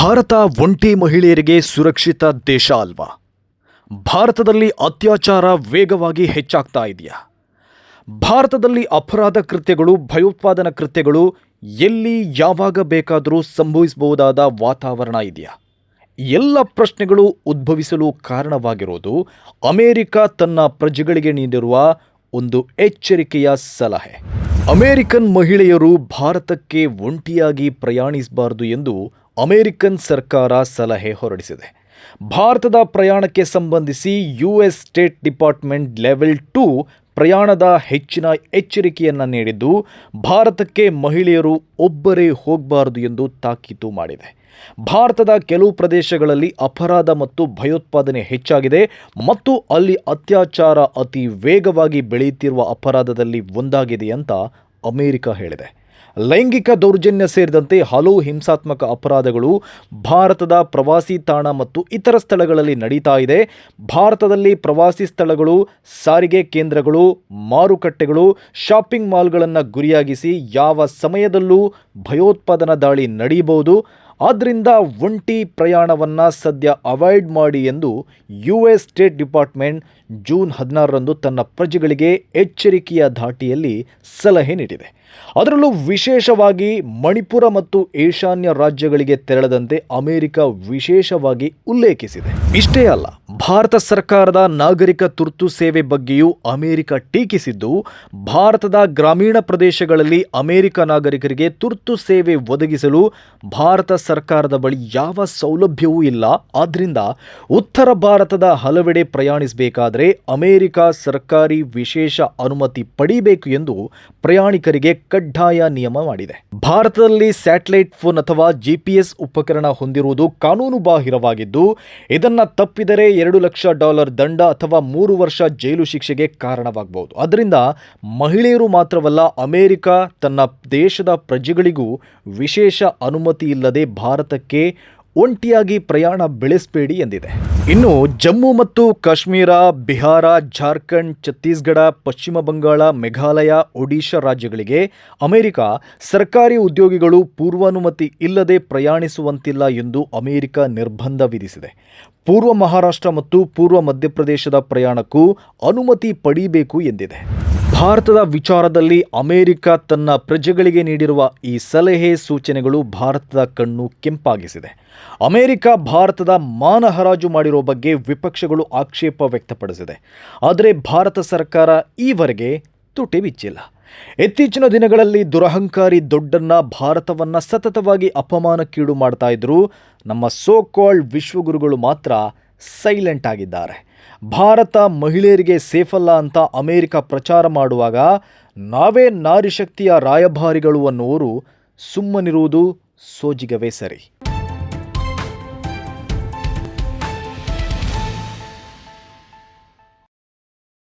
ಭಾರತ ಒಂಟಿ ಮಹಿಳೆಯರಿಗೆ ಸುರಕ್ಷಿತ ದೇಶ ಅಲ್ವಾ? ಭಾರತದಲ್ಲಿ ಅತ್ಯಾಚಾರ ವೇಗವಾಗಿ ಹೆಚ್ಚಾಗ್ತಾ ಇದೆಯಾ? ಭಾರತದಲ್ಲಿ ಅಪರಾಧ ಕೃತ್ಯಗಳು, ಭಯೋತ್ಪಾದನಾ ಕೃತ್ಯಗಳು ಎಲ್ಲಿ ಯಾವಾಗ ಬೇಕಾದರೂ ಸಂಭವಿಸಬಹುದಾದ ವಾತಾವರಣ ಇದೆಯಾ? ಎಲ್ಲ ಪ್ರಶ್ನೆಗಳು ಉದ್ಭವಿಸಲು ಕಾರಣವಾಗಿರೋದು ಅಮೆರಿಕ ತನ್ನ ಪ್ರಜೆಗಳಿಗೆ ನೀಡಿರುವ ಒಂದು ಎಚ್ಚರಿಕೆಯ ಸಲಹೆ. ಅಮೆರಿಕನ್ ಮಹಿಳೆಯರು ಭಾರತಕ್ಕೆ ಒಂಟಿಯಾಗಿ ಪ್ರಯಾಣಿಸಬಾರದು ಎಂದು ಅಮೆರಿಕನ್ ಸರ್ಕಾರ ಸಲಹೆ ಹೊರಡಿಸಿದೆ. ಭಾರತದ ಪ್ರಯಾಣಕ್ಕೆ ಸಂಬಂಧಿಸಿ U S state department level two ಪ್ರಯಾಣದ ಹೆಚ್ಚಿನ ಎಚ್ಚರಿಕೆಯನ್ನು ನೀಡಿದ್ದು, ಭಾರತಕ್ಕೆ ಮಹಿಳೆಯರು ಒಬ್ಬರೇ ಹೋಗಬಾರದು ಎಂದು ತಾಕೀತು ಮಾಡಿದೆ. ಭಾರತದ ಕೆಲವು ಪ್ರದೇಶಗಳಲ್ಲಿ ಅಪರಾಧ ಮತ್ತು ಭಯೋತ್ಪಾದನೆ ಹೆಚ್ಚಾಗಿದೆ ಮತ್ತು ಅಲ್ಲಿ ಅತ್ಯಾಚಾರ ಅತಿ ವೇಗವಾಗಿ ಬೆಳೆಯುತ್ತಿರುವ ಅಪರಾಧದಲ್ಲಿ ಒಂದಾಗಿದೆ ಅಂತ ಅಮೆರಿಕ ಹೇಳಿದೆ. ಲೈಂಗಿಕ ದೌರ್ಜನ್ಯ ಸೇರಿದಂತೆ ಹಲವು ಹಿಂಸಾತ್ಮಕ ಅಪರಾಧಗಳು ಭಾರತದ ಪ್ರವಾಸಿ ತಾಣ ಮತ್ತು ಇತರ ಸ್ಥಳಗಳಲ್ಲಿ ನಡೀತಾ ಇದೆ. ಭಾರತದಲ್ಲಿ ಪ್ರವಾಸಿ ಸ್ಥಳಗಳು, ಸಾರಿಗೆ ಕೇಂದ್ರಗಳು, ಮಾರುಕಟ್ಟೆಗಳು, ಶಾಪಿಂಗ್ ಮಾಲ್ಗಳನ್ನು ಗುರಿಯಾಗಿಸಿ ಯಾವ ಸಮಯದಲ್ಲೂ ಭಯೋತ್ಪಾದನಾ ದಾಳಿ ನಡೆಯಬಹುದು ಆದ್ದರಿಂದ ಒಂಟಿ ಪ್ರಯಾಣವನ್ನು ಸದ್ಯ ಅವಾಯ್ಡ್ ಮಾಡಿ ಎಂದು U S state department June ಹದಿನಾರರಂದು ತನ್ನ ಪ್ರಜೆಗಳಿಗೆ ಎಚ್ಚರಿಕೆಯ ಧಾಟಿಯಲ್ಲಿ ಸಲಹೆ ನೀಡಿದೆ. ಅದರಲ್ಲೂ ವಿಶೇಷವಾಗಿ ಮಣಿಪುರ ಮತ್ತು ಈಶಾನ್ಯ ರಾಜ್ಯಗಳಿಗೆ ತೆರಳದಂತೆ ಅಮೆರಿಕ ವಿಶೇಷವಾಗಿ ಉಲ್ಲೇಖಿಸಿದೆ. ಇಷ್ಟೇ ಅಲ್ಲ ಭಾರತ ಸರ್ಕಾರದ ನಾಗರಿಕ ತುರ್ತು ಸೇವೆ ಬಗ್ಗೆಯೂ ಅಮೆರಿಕ ಟೀಕಿಸಿದ್ದು, ಭಾರತದ ಗ್ರಾಮೀಣ ಪ್ರದೇಶಗಳಲ್ಲಿ ಅಮೆರಿಕ ನಾಗರಿಕರಿಗೆ ತುರ್ತು ಸೇವೆ ಒದಗಿಸಲು ಭಾರತ ಸರ್ಕಾರದ ಬಳಿ ಯಾವ ಸೌಲಭ್ಯವೂ ಇಲ್ಲ. ಆದ್ದರಿಂದ ಉತ್ತರ ಭಾರತದ ಹಲವೆಡೆ ಪ್ರಯಾಣಿಸಬೇಕಾದರೆ ಅಮೆರಿಕ ಸರ್ಕಾರಿ ವಿಶೇಷ ಅನುಮತಿ ಪಡಿಬೇಕು ಎಂದು ಪ್ರಯಾಣಿಕರಿಗೆ ಕಡ್ಡಾಯ ನಿಯಮ ಮಾಡಿದೆ. ಭಾರತದಲ್ಲಿ ಸ್ಯಾಟಲೈಟ್ ಫೋನ್ ಅಥವಾ ಜಿಪಿಎಸ್ ಉಪಕರಣ ಹೊಂದಿರುವುದು ಕಾನೂನು ಇದನ್ನು ಇದನ್ನ ತಪ್ಪಿದರೆ ಎರಡು ಲಕ್ಷ ಡಾಲರ್ ದಂಡ ಅಥವಾ ಮೂರು ವರ್ಷ ಜೈಲು ಶಿಕ್ಷೆಗೆ ಕಾರಣವಾಗಬಹುದು. ಅದರಿಂದ ಮಹಿಳೆಯರು ಮಾತ್ರವಲ್ಲ, ಅಮೆರಿಕ ತನ್ನ ದೇಶದ ಪ್ರಜೆಗಳಿಗೂ ವಿಶೇಷ ಅನುಮತಿ ಇಲ್ಲದೆ ಭಾರತಕ್ಕೆ ಒಂಟಿಯಾಗಿ ಪ್ರಯಾಣ ಬೆಳೆಸಬೇಡಿ ಎಂದಿದೆ. ಇನ್ನು ಜಮ್ಮು ಮತ್ತು ಕಾಶ್ಮೀರ, ಬಿಹಾರ, ಜಾರ್ಖಂಡ್, ಛತ್ತೀಸ್ಗಢ, ಪಶ್ಚಿಮ ಬಂಗಾಳ, ಮೇಘಾಲಯ, ಒಡಿಶಾ ರಾಜ್ಯಗಳಿಗೆ ಅಮೆರಿಕ ಸರ್ಕಾರಿ ಉದ್ಯೋಗಿಗಳು ಪೂರ್ವಾನುಮತಿ ಇಲ್ಲದೆ ಪ್ರಯಾಣಿಸುವಂತಿಲ್ಲ ಎಂದು ಅಮೆರಿಕ ನಿರ್ಬಂಧ ವಿಧಿಸಿದೆ. ಪೂರ್ವ ಮಹಾರಾಷ್ಟ್ರ ಮತ್ತು ಪೂರ್ವ ಮಧ್ಯಪ್ರದೇಶದ ಪ್ರಯಾಣಕ್ಕೂ ಅನುಮತಿ ಪಡೀಬೇಕು ಎಂದಿದೆ. ಭಾರತದ ವಿಚಾರದಲ್ಲಿ ಅಮೆರಿಕ ತನ್ನ ಪ್ರಜೆಗಳಿಗೆ ನೀಡಿರುವ ಈ ಸಲಹೆ ಸೂಚನೆಗಳು ಭಾರತದ ಕಣ್ಣು ಕೆಂಪಾಗಿಸಿದೆ. ಅಮೆರಿಕ ಭಾರತದ ಮಾನ ಹರಾಜು ಮಾಡಿರೋ ಬಗ್ಗೆ ವಿಪಕ್ಷಗಳು ಆಕ್ಷೇಪ ವ್ಯಕ್ತಪಡಿಸಿದೆ. ಆದರೆ ಭಾರತ ಸರ್ಕಾರ ಈವರೆಗೆ ತುಟಿ ಬಿಚ್ಚಿಲ್ಲ. ಇತ್ತೀಚಿನ ದಿನಗಳಲ್ಲಿ ದುರಹಂಕಾರಿ ದೊಡ್ಡನ್ನ ಭಾರತವನ್ನ ಸತತವಾಗಿ ಅಪಮಾನಕ್ಕೀಡು ಮಾಡ್ತಾ ಇದ್ರು ನಮ್ಮ ಸೋ ಕಾಲ್ಡ್ ವಿಶ್ವಗುರುಗಳು ಮಾತ್ರ ಸೈಲೆಂಟ್ ಆಗಿದ್ದಾರೆ. ಭಾರತ ಮಹಿಳೆಯರಿಗೆ ಸೇಫಲ್ಲ ಅಂತ ಅಮೇರಿಕ ಪ್ರಚಾರ ಮಾಡುವಾಗ ನಾವೇ ನಾರಿಶಕ್ತಿಯ ರಾಯಭಾರಿಗಳು ಅನ್ನುವರು ಸುಮ್ಮನಿರುವುದು ಸೋಜಿಗವೇ ಸರಿ.